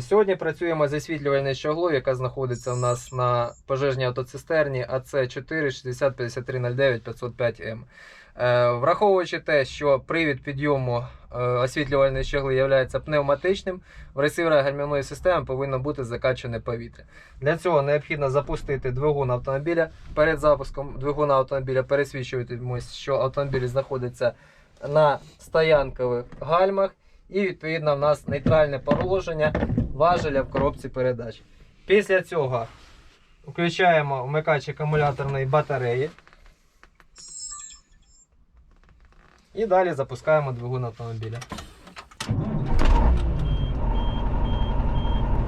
Сьогодні працюємо з освітлювальною щоглою, яка знаходиться у нас на пожежній автоцистерні АЦ 4 60 53 09 505 М. Е, Враховуючи те, що привід підйому е, освітлювальної щогли є пневматичним, в ресивера гальмівної системи повинно бути закачане повітря. Для цього необхідно запустити двигун автомобіля. Перед запуском двигуна автомобіля пересвідчуватимось, що автомобіль знаходиться на стоянкових гальмах. І відповідно в нас нейтральне положення важеля в коробці передач. Після цього включаємо вмикач акумуляторної батареї. І далі запускаємо двигун автомобіля.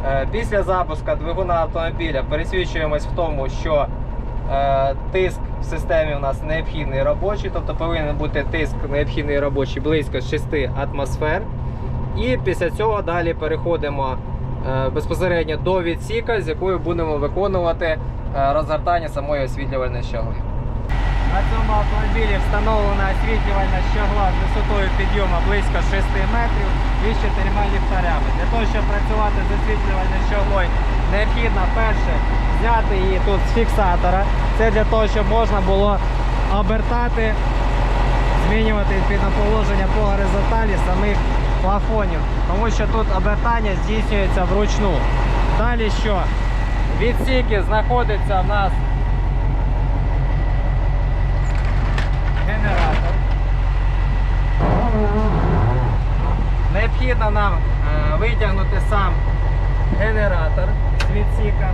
Е, Після запуску двигуна автомобіля пересвідчуємось в тому, що е, тиск в системі у нас необхідний робочий, тобто повинен бути тиск необхідний робочий близько 6 атмосфер. І після цього далі переходимо е, безпосередньо до відсіка, з якою будемо виконувати е, розгортання самої освітлювальної щогли. На цьому автомобілі встановлена освітлювальна щогла з висотою підйому близько 6 метрів і з 4 ліхтарями. Для того, щоб працювати з освітлювальною щоглою, необхідно перше зняти її тут з фіксатора. Це для того, щоб можна було обертати, змінювати відповідно положення по горизонталі самих плафонів, тому що тут обертання здійснюється вручну. Далі що? Відсіки знаходиться в нас генератор. Необхідно нам е, витягнути сам генератор з відсіка.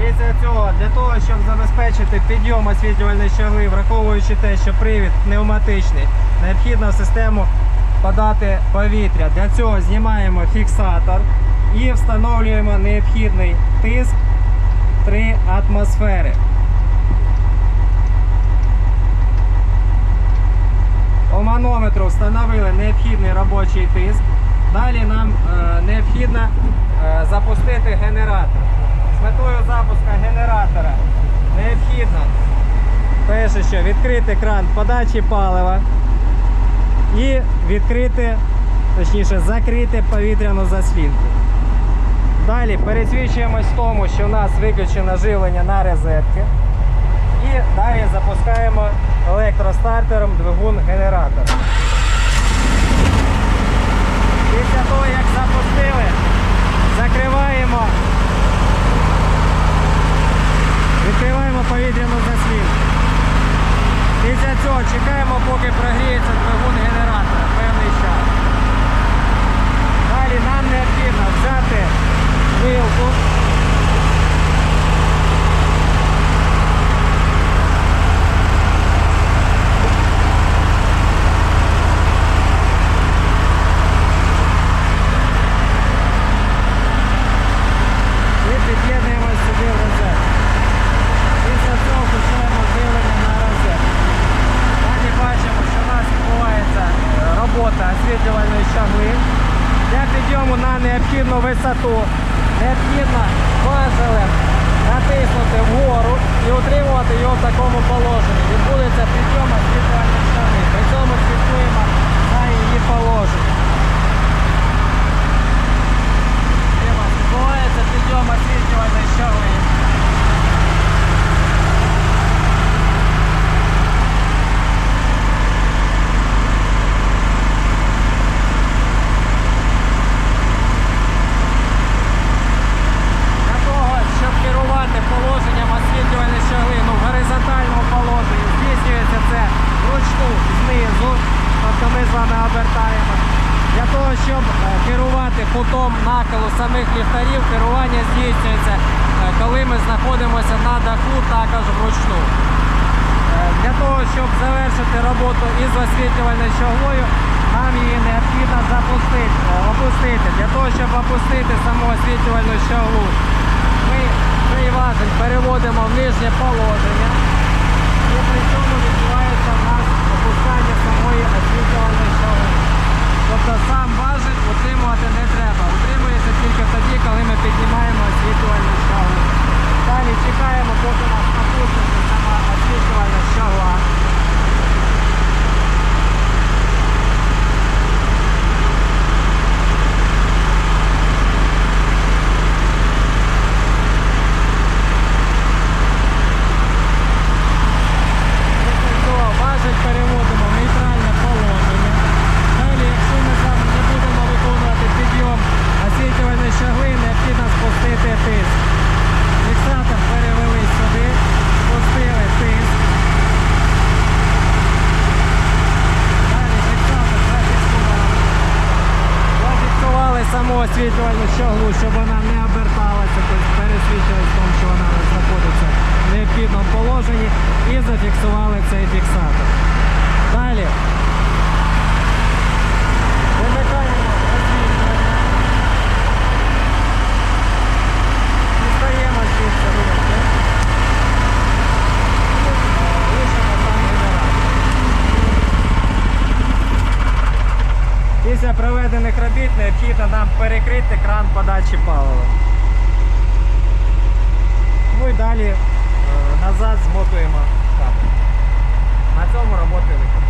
Після цього, для того, щоб забезпечити підйом освітлювальної щогли, враховуючи те, що привід пневматичний, необхідно в систему подати повітря. Для цього знімаємо фіксатор і встановлюємо необхідний тиск 3 атмосфери. По манометру встановили необхідний робочий тиск. Далі нам е, необхідно е, запустити генератор. З метою запуску генератора необхідно перше, що відкрити кран подачі палива і відкрити, точніше, закрити повітряну заслінку. Далі пересвідчуємось в тому, що у нас виключено живлення на розетки. І далі запускаємо електростартером двигун генератора. Після того, як запустили, закриваємо, відкриваємо повітряну заслінку. Після цього чекаємо, поки прогріється двигун генератора певний час. Далі нам необхідно взяти вилку. І під'єднуємо сюди в розетку. Після цього включаємо живлення на розетку. Далі бачимо, що у нас відбувається е, робота щагли. Для підйому на необхідну висоту необхідно важелем натиснути вгору і утримувати його в такому положенні. Відбудеться підйом освітлювальної щагли. При цьому слідкуємо за її положенням. Ось Відбувається підйом освітлювальної щагли. Для того, щоб керувати положенням освітлювальної щогли ну, в горизонтальному положенні, здійснюється це вручну знизу, тобто ми з вами обертаємо. Для того, щоб е, керувати кутом нахилу самих ліхтарів, керування здійснюється, е, коли ми знаходимося на даху, також вручну. Е, Для того, щоб завершити роботу із освітлювальною щоглою, нам її необхідно запустити, е, опустити. Для того, щоб опустити саму освітлювальну щоглу, ми цей переводимо в нижнє положення. І при цьому відбувається в нас опускання самої освітлювальної щогли. Тобто сам важель утримувати не треба. Утримується тільки тоді, коли ми піднімаємо освітлювальну щоглу. Далі чекаємо, поки нас опуститься сама освітлювальна щогла. Освітлювальну щоглу, щоб вона не оберталася, тобто пересвічувалась в тому, що вона знаходиться в необхідному положенні і зафіксували цей фіксатор. Далі. Нам перекрити кран подачі палива. Ну і далі е, назад змотуємо кабель. На цьому роботи виконано.